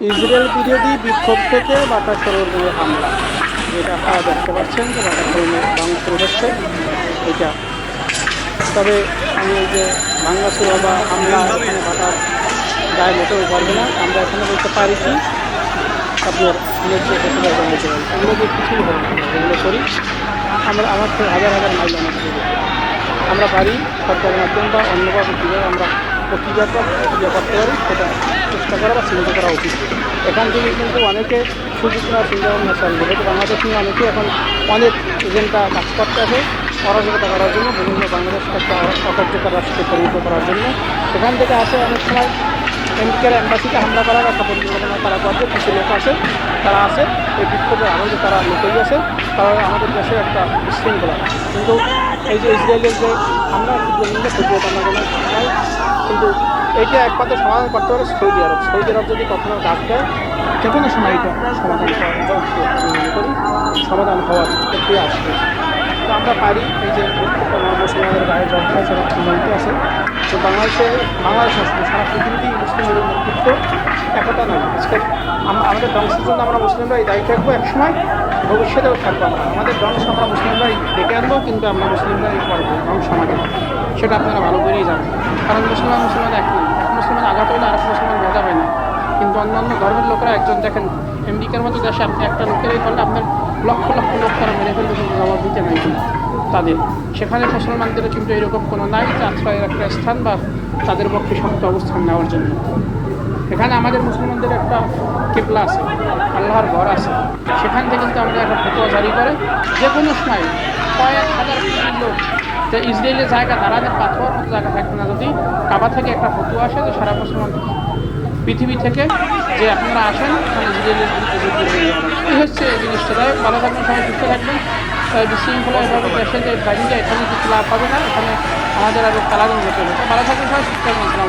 Israel বিরোধী বিক্ষোভ থেকে শহরে হামলা। যেটা আপনারা দেখতে পাচ্ছেন যে বাটা শহরে ভাঙ হচ্ছে। এটা। তবে আমি এই যে ভাঙ্গাচুরা বা হামলা, এখানে বাটার গায়ে মোটেও পারবে না। আমরা এখানে বলতে পারি কি, আপনার ন্যায্য প্রতিবাদ জানাতে পারি। আমরা যে কিছুই এগুলো করি। আমরা আমার থেকে হাজার হাজার মাইল আমাদের দূরে। আমরা পারি সরকারের মাধ্যমে বা অন্যভাবে কীভাবে আমরা প্রক্রিয়া করতে পারি। সেটা করা বা চিন্তা করা উচিত। এখান থেকে কিন্তু অনেকে সুযোগ চিন্তা ভাবনা চালু যেহেতু বাংলাদেশ নিয়ে অনেকে এখন অনেক এজেন্টটা কাজ করতে আছে অরাজকতা করার জন্য, বিভিন্ন বাংলাদেশকে একটা অকার্যকর রাষ্ট্রে পরিণত করার জন্য। সেখান থেকে আসে অনেক সময় আমেরিকার অ্যাম্বাসিতে হামলা করার একটা পরিকল্পনা তারা করছে, কিছু লোক আসে, তারা আসে, এই বিক্ষোভের আনন্দে তারা লুকিয়ে আছে তারা আমাদের দেশে একটা বিশৃঙ্খলা কিন্তু এই যে ইসরায়েলের যে আমরা কোনো নাই কিন্তু এইটা একমাত্র সমাধান করতে পারে সৌদি আরব। সৌদি আরব যদি কখনো ডাক দেয় যে সময় এটা সমাধান মনে করি। সমাধান হওয়ার প্রক্রিয়া আসবে। তো আমরা পারি এই যে মুসলমানদের গায়ে জন্ম আছে রক্তমন্ত্রী আছে। তো বাংলাদেশে বাংলাদেশ আসলে সারা পৃথিবীতেই মুসলিমদের নেতৃত্ব একতা নয়। আজকে আমাদের ধ্বংসের জন্য আমরা মুসলিমরা এই দায়ী থাকব একসময়। ভবিষ্যতেও থাকব আমরা। আমাদের ধ্বংস আমরা মুসলিমরাই ডেকে আনব, কিন্তু আমরা মুসলিমরাই করব ধ্বংস আমাদের। সেটা আপনারা ভালো করেই জানেন। কারণ মুসলমান মুসলমান এক নয়। মুসলমান আঘাত হলে আরেক মুসলমান হয় না। কিন্তু অন্যান্য ধর্মের লোকেরা একজন দেখেন আমেরিকার মতো দেশে আপনি একটা লোকের এই করলে আপনার লক্ষ লক্ষ লোক তারা মেরে ফেলবে কিন্তু জবাব দিতে নাই তাদের। সেখানে মুসলমানদের কিন্তু এরকম কোনো নাই আশ্রয়ের একটা স্থান বা তাদের পক্ষে শক্ত অবস্থান নেওয়ার জন্য। এখানে আমাদের মুসলমানদের একটা কেবলা আছে, আল্লাহর ঘর আছে। সেখান থেকে কিন্তু আমাদের একটা ফটোয়া জারি করে। যে কোনো সময় কয়েক হাজার লোক যে ইসরায়েলের জায়গা দাঁড়াতে পাথর মতো জায়গা থাকবে না। যদি কাবা থেকে একটা ফটো আসে যে সারা মুসলমান পৃথিবী থেকে যে আপনারা আসেন ইসরায়েলের। এই হচ্ছে এই জিনিসটা তাই ভালো থাকবেন, সবাই সুস্থ থাকবেন। বিশৃঙ্খলা এভাবে দেশে যে এখানে কিছু লাভ হবে না। এখানে আমাদের আরও হতে হবে ভালো থাকবেন, সবাই, সুস্থ থাকবেন।